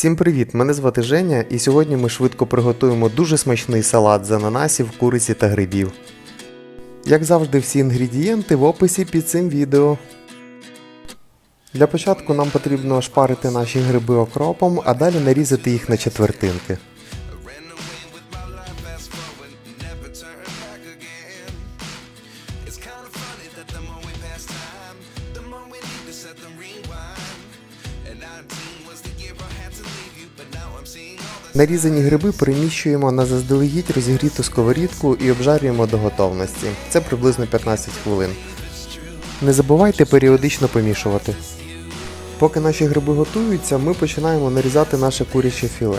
Всім привіт! Мене звати Женя, і сьогодні ми швидко приготуємо дуже смачний салат з ананасів, куриці та грибів. Як завжди, всі інгредієнти в описі під цим відео. Для початку нам потрібно шпарити наші гриби окропом, а далі нарізати їх на четвертинки. Нарізані гриби переміщуємо на заздалегідь розігріту сковорідку і обжарюємо до готовності. Це приблизно 15 хвилин. Не забувайте періодично помішувати. Поки наші гриби готуються, ми починаємо нарізати наше куряче філе.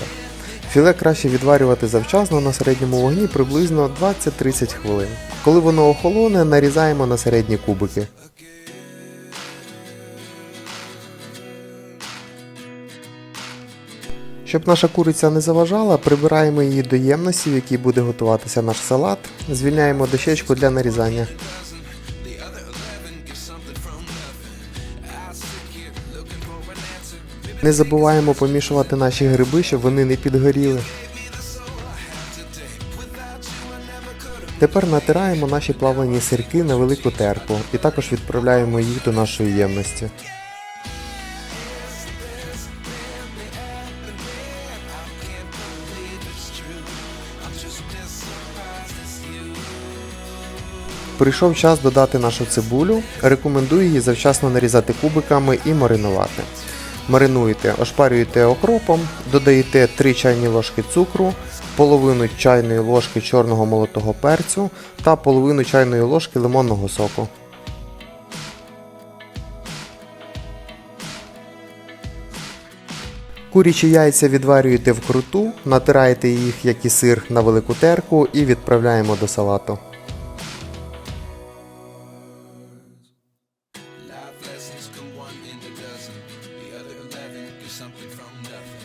Філе краще відварювати завчасно на середньому вогні приблизно 20-30 хвилин. Коли воно охолоне, нарізаємо на середні кубики. Щоб наша куриця не заважала, прибираємо її до ємності, в якій буде готуватися наш салат, звільняємо дощечку для нарізання. Не забуваємо помішувати наші гриби, щоб вони не підгоріли. Тепер натираємо наші плавлені сирки на велику терку і також відправляємо їх до нашої ємності. Прийшов час додати нашу цибулю. Рекомендую її завчасно нарізати кубиками і маринувати. Маринуєте, ошпарюєте окропом, додаєте 3 чайні ложки цукру, половину чайної ложки чорного молотого перцю та половину чайної ложки лимонного соку. Курячі яйця відварюєте вкруту, натираєте їх, як і сир, на велику терку і відправляємо до салату. One in a dozen. The other 11 get something from nothing.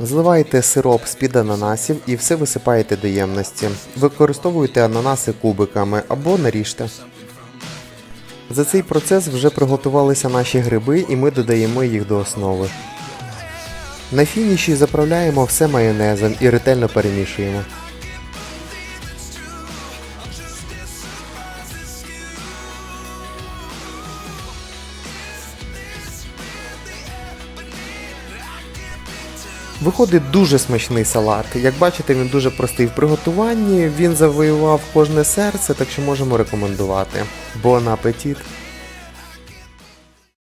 Зливаєте сироп з-під ананасів і все висипаєте до ємності. Використовуйте ананаси кубиками або наріжте. За цей процес вже приготувалися наші гриби і ми додаємо їх до основи. На фініші заправляємо все майонезом і ретельно перемішуємо. Виходить дуже смачний салат. Як бачите, він дуже простий в приготуванні, він завоював кожне серце, так що можемо рекомендувати. Бон апетит!